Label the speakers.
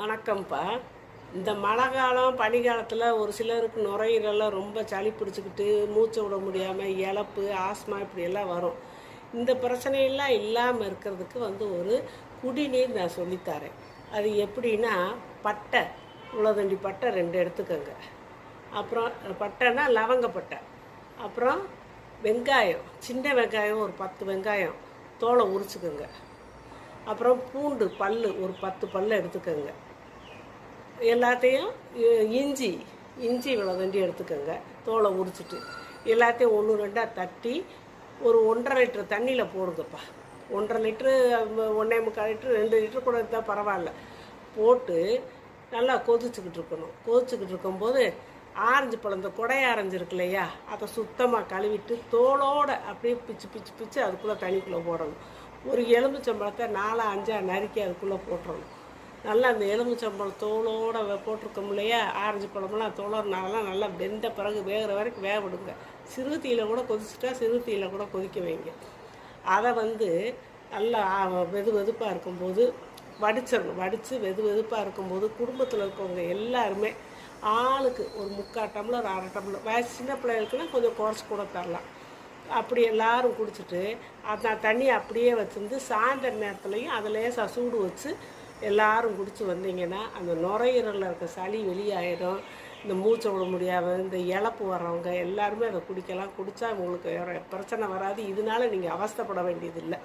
Speaker 1: வணக்கம்ப்பா. இந்த மழை காலம் பனிக்காலத்தில் ஒரு சிலருக்கு நுரையீரலாம் ரொம்ப சளி பிடிச்சிக்கிட்டு மூச்சு விட முடியாமல் இழப்பு ஆஸ்மா இப்படியெல்லாம் வரும். இந்த பிரச்சனையெல்லாம் இல்லாமல் இருக்கிறதுக்கு வந்து ஒரு குடிநீர் நான் சொல்லித்தரேன். அது எப்படின்னா பட்டை உளதண்டி பட்டை ரெண்டு எடுத்துக்கோங்க. அப்புறம் பட்டைன்னா லவங்கப்பட்டை அப்புறம் வெங்காயம் சின்ன வெங்காயம் ஒரு பத்து வெங்காயம் தோலை உரிச்சுக்கோங்க. அப்புறம் பூண்டு பல் ஒரு பத்து பல் எடுத்துக்கோங்க. எல்லாத்தையும் இஞ்சி இஞ்சி இஞ்சி விளதண்டி எடுத்துக்கோங்க. தோலை உரிச்சிட்டு. எல்லாத்தையும் ஒன்று ரெண்டாக தட்டி ஒரு ஒன்றரை லிட்டர் தண்ணியில் போடுங்கப்பா. ஒன்றரை லிட்ரு ஒன்றே முக்கால் லிட்ரு ரெண்டு லிட்ரு கூட இருந்தால் பரவாயில்ல. போட்டு நல்லா கொதிச்சுக்கிட்டு இருக்கணும். கொதிச்சுக்கிட்டு இருக்கும்போது ஆரஞ்சு பழம் இந்த கொடை ஆரஞ்சு இருக்கு இல்லையா அதை சுத்தமாக கழுவிட்டு தோலோட அப்படியே பிச்சு பிச்சு பிச்சு அதுக்குள்ளே தண்ணிக்குள்ளே போடணும். ஒரு எலுமிச்சம்பழத்தை நாலா அஞ்சா நறுக்கி அதுக்குள்ளே போட்டுறணும். நல்லா அந்த எலுமிச்சம்பழம் தோலோடு போட்டிருக்கோம் இல்லையா ஆரஞ்சு பழமெல்லாம் தோலோடனாலாம் நல்லா வெந்த பிறகு வேகிற வரைக்கும் வேக விடுங்க சிறு கூட கொதிச்சுட்டா சிறு கூட கொதிக்க வைங்க. அதை வந்து நல்லா வெது வெதுப்பாக இருக்கும்போது வடிச்சிடணும். வடித்து வெது வெதுப்பாக இருக்கும்போது குடும்பத்தில் இருக்கவங்க எல்லாருமே ஆளுக்கு ஒரு முக்கால் டம்ளர் அரை டம்ளர். வயசு சின்ன பிள்ளைகளுக்குன்னா கொஞ்சம் குறைச்சி கூட தரலாம். அப்படி எல்லோரும் குடிச்சிட்டு அந்த தண்ணியை அப்படியே வச்சுருந்து சாயந்தர நேரத்துலையும் அதில் லேசாக சூடு வச்சு எல்லாரும் குடித்து வந்தீங்கன்னா அந்த நுரையீரலில் இருக்க சளி வெளியாயிடும். இந்த மூச்சை விட முடியாமல் இந்த இழப்பு வர்றவங்க எல்லாருமே அதை குடிக்கலாம். குடித்தா உங்களுக்கு பிரச்சனை வராது. இதனால நீங்கள் அவஸ்தைப்பட வேண்டியதில்லை.